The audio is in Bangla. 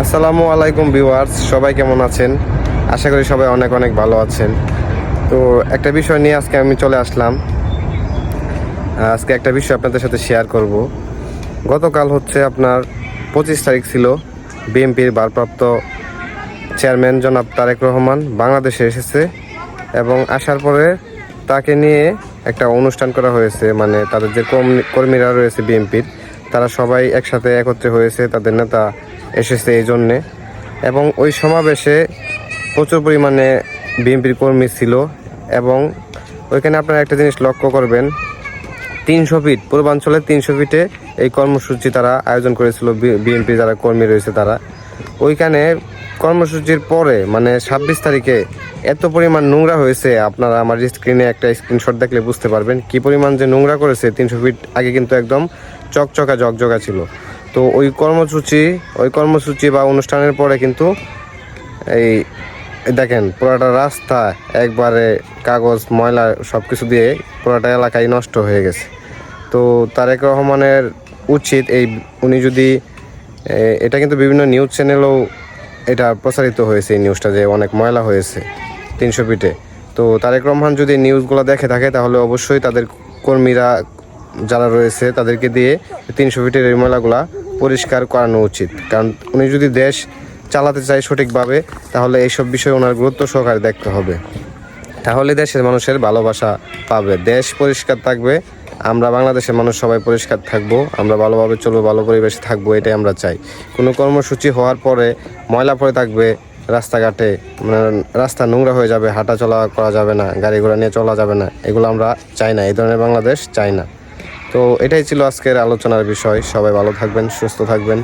আসসালামু আলাইকুম ভিউয়ার্স, সবাই কেমন আছেন? আশা করি সবাই অনেক অনেক ভালো আছেন। তো একটা বিষয় নিয়ে আজকে আমি চলে আসলাম। আজকে একটা বিষয় আপনাদের সাথে শেয়ার করব। গতকাল হচ্ছে আপনার পঁচিশ তারিখ ছিল বিএনপির ভারপ্রাপ্ত চেয়ারম্যান জনাব তারেক রহমান বাংলাদেশে এসেছে এবং আসার পরে তাকে নিয়ে একটা অনুষ্ঠান করা হয়েছে মানে তাদের যে কর্মী- কর্মীরা রয়েছে বিএনপির তারা সবাই একসাথে একত্রে হয়েছে, তাদের নেতা এসেছে এই জন্যে। এবং ওই সমাবেশে প্রচুর পরিমাণে বিএনপির কর্মী ছিল এবং ওইখানে আপনারা একটা জিনিস লক্ষ্য করবেন, তিনশো ফিট পূর্বাঞ্চলের তিনশো ফিটে এই কর্মসূচি তারা আয়োজন করেছিল বিএনপি যারা কর্মী রয়েছে তারা। ওইখানে কর্মসূচির পরে মানে ছাব্বিশ তারিখে এত পরিমাণ নোংরা হয়েছে, আপনারা আমার স্ক্রিনে একটা স্ক্রিনশট দেখলে বুঝতে পারবেন কি পরিমাণ যে নোংরা করেছে তিনশো ফিট আগে কিন্তু একদম চকচকা জকজকা ছিল। তো ওই কর্মসূচি ওই কর্মসূচি বা অনুষ্ঠানের পরে কিন্তু এই দেখেন পুরোটা রাস্তা, একবারে কাগজ, ময়লা সব কিছু দিয়ে পুরোটা এলাকায় নষ্ট হয়ে গেছে। তো তারেক রহমানের উচিত এই উনি যদি এটা কিন্তু বিভিন্ন নিউজ চ্যানেলেও এটা প্রচারিত হয়েছে এই নিউজটা যে অনেক ময়লা হয়েছে তিনশো ফিটে তো তারেক রহমান যদি নিউজগুলো দেখে থাকে, তাহলে অবশ্যই তাদের কর্মীরা যারা রয়েছে, তাদেরকে দিয়ে তিনশো ফিটের এই ময়লাগুলা পরিষ্কার করানো উচিত। কারণ উনি যদি দেশ চালাতে চায় সঠিকভাবে, তাহলে এইসব বিষয়ে ওনার গুরুত্ব সহকারে দেখতে হবে। তাহলে দেশের মানুষের ভালোবাসা পাবে। দেশ পরিষ্কার থাকবে আমরা বাংলাদেশের মানুষ সবাই পরিষ্কার থাকব, আমরা ভালোভাবে চলবো, ভালো পরিবেশে থাকব, এটাই আমরা চাই। কোনো কর্মসূচি হওয়ার পরে ময়লা পড়ে থাকবে রাস্তাঘাটে মানে রাস্তা নোংরা হয়ে যাবে, হাঁটা চলা করা যাবে না, গাড়ি ঘোড়া নিয়ে চলা যাবে না, এগুলো আমরা চাই না, এই ধরনের বাংলাদেশ চাই না। তো এটাই ছিল আজকের আলোচনার বিষয়, সবাই ভালো থাকবেন, সুস্থ থাকবেন।